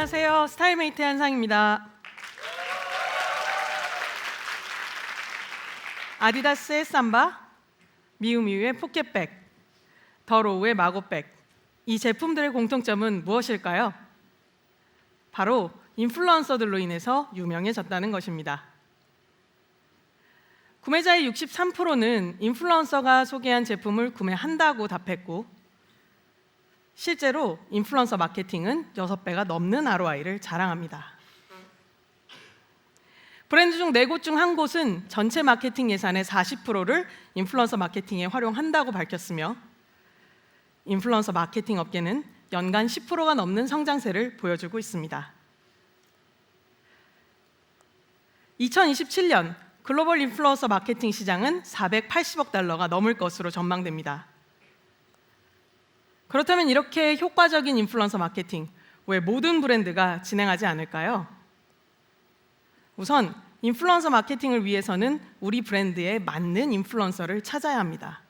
안녕하세요. 스타일메이트 한상입니다. 아디다스의 삼바, 미우미우의 포켓백, 더로우의 마고백. 이 제품들의 공통점은 무엇일까요? 바로 인플루언서들로 인해서 유명해졌다는 것입니다. 구매자의 63%는 인플루언서가 소개한 제품을 구매한다고 답했고 실제로 인플루언서 마케팅은 6배가 넘는 ROI를 자랑합니다. 브랜드 중 4곳 중 한 곳은 전체 마케팅 예산의 40%를 인플루언서 마케팅에 활용한다고 밝혔으며 인플루언서 마케팅 업계는 연간 10%가 넘는 성장세를 보여주고 있습니다. 2027년 글로벌 인플루언서 마케팅 시장은 480억 달러가 넘을 것으로 전망됩니다. 그렇다면 이렇게 효과적인 인플루언서 마케팅 왜 모든 브랜드가 진행하지 않을까요? 우선 인플루언서 마케팅을 위해서는 우리 브랜드에 맞는 인플루언서를 찾아야 합니다.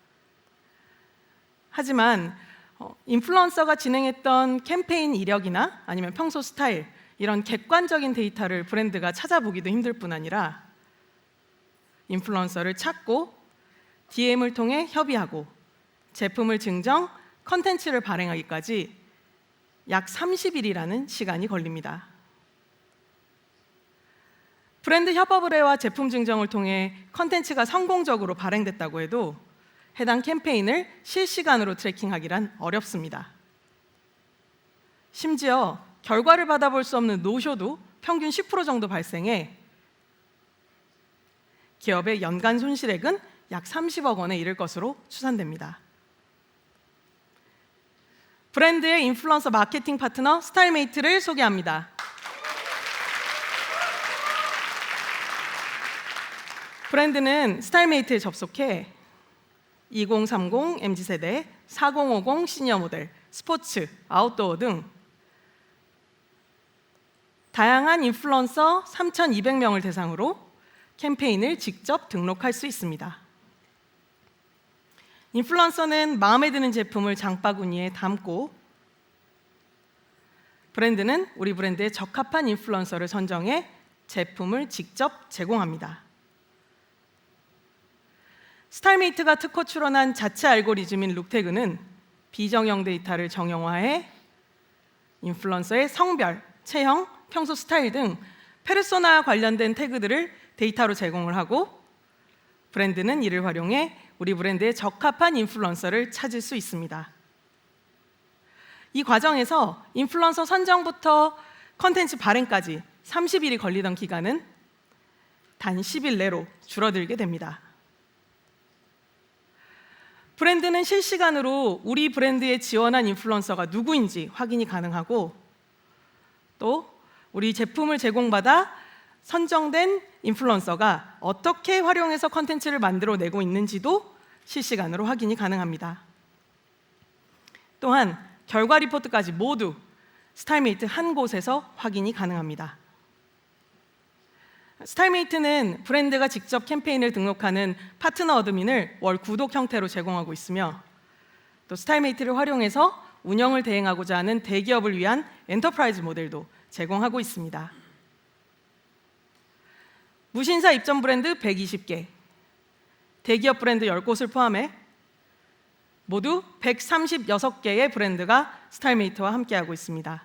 하지만 어, 인플루언서가 진행했던 캠페인 이력이나 아니면 평소 스타일 이런 객관적인 데이터를 브랜드가 찾아보기도 힘들 뿐 아니라 인플루언서를 찾고 DM을 통해 협의하고 제품을 증정, 컨텐츠를 발행하기까지 약 30일이라는 시간이 걸립니다. 브랜드 협업 의뢰와 제품 증정을 통해 컨텐츠가 성공적으로 발행됐다고 해도 해당 캠페인을 실시간으로 트래킹하기란 어렵습니다. 심지어 결과를 받아볼 수 없는 노쇼도 평균 10% 정도 발생해 기업의 연간 손실액은 약 30억 원에 이를 것으로 추산됩니다. 브랜드의 인플루언서 마케팅 파트너 스타일메이트를 소개합니다. 브랜드는 스타일메이트에 접속해 2030 MZ세대, 4050 시니어 모델, 스포츠, 아웃도어 등 다양한 인플루언서 3,200명을 대상으로 캠페인을 직접 등록할 수 있습니다. 인플루언서는 마음에 드는 제품을 장바구니에 담고 브랜드는 우리 브랜드에 적합한 인플루언서를 선정해 제품을 직접 제공합니다. 스타일메이트가 특허 출원한 자체 알고리즘인 룩태그는 비정형 데이터를 정형화해 인플루언서의 성별, 체형, 평소 스타일 등 페르소나 관련된 태그들을 데이터로 제공을 하고 브랜드는 이를 활용해 우리 브랜드에 적합한 인플루언서를 찾을 수 있습니다. 이 과정에서 인플루언서 선정부터 컨텐츠 발행까지 30일이 걸리던 기간은 단 10일 내로 줄어들게 됩니다. 브랜드는 실시간으로 우리 브랜드에 지원한 인플루언서가 누구인지 확인이 가능하고 또 우리 제품을 제공받아 선정된 인플루언서가 어떻게 활용해서 컨텐츠를 만들어 내고 있는지도 실시간으로 확인이 가능합니다. 또한 결과 리포트까지 모두 스타일메이트 한 곳에서 확인이 가능합니다. 스타일메이트는 브랜드가 직접 캠페인을 등록하는 파트너 어드민을 월 구독 형태로 제공하고 있으며 또 스타일메이트를 활용해서 운영을 대행하고자 하는 대기업을 위한 엔터프라이즈 모델도 제공하고 있습니다. 무신사 입점 브랜드 120개, 대기업 브랜드 10곳을 포함해 모두 136개의 브랜드가 스타일메이트와 함께하고 있습니다.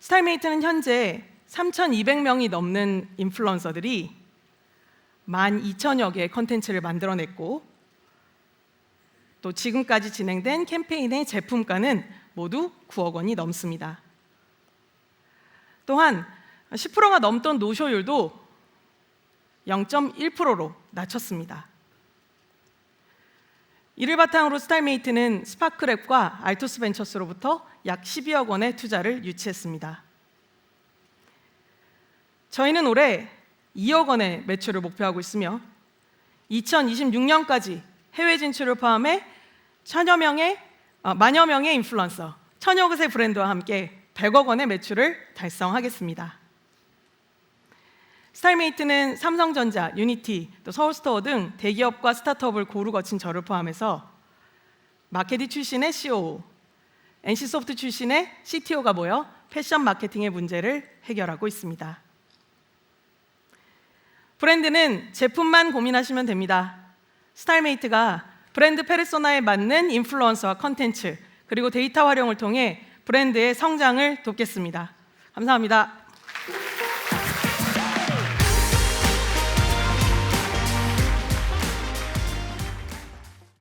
스타일메이트는 현재 3,200명이 넘는 인플루언서들이 12,000여 개의 컨텐츠를 만들어냈고 또 지금까지 진행된 캠페인의 제품가는 모두 9억 원이 넘습니다. 또한 10%가 넘던 노쇼율도 0.1%로 낮췄습니다. 이를 바탕으로 스타일메이트는 스파크랩과 알토스 벤처스로부터 약 12억 원의 투자를 유치했습니다. 저희는 올해 2억 원의 매출을 목표하고 있으며 2026년까지 해외 진출을 포함해 천여 명의 어, 만여 명의 인플루언서, 천여 곳의 브랜드와 함께 100억 원의 매출을 달성하겠습니다. 스타일메이트는 삼성전자, 유니티, 또 서울스토어 등 대기업과 스타트업을 고루 거친 저를 포함해서 마케티 출신의 COO, NC소프트 출신의 CTO가 모여 패션 마케팅의 문제를 해결하고 있습니다. 브랜드는 제품만 고민하시면 됩니다. 스타일메이트가 브랜드 페르소나에 맞는 인플루언서와 컨텐츠 그리고 데이터 활용을 통해 브랜드의 성장을 돕겠습니다. 감사합니다.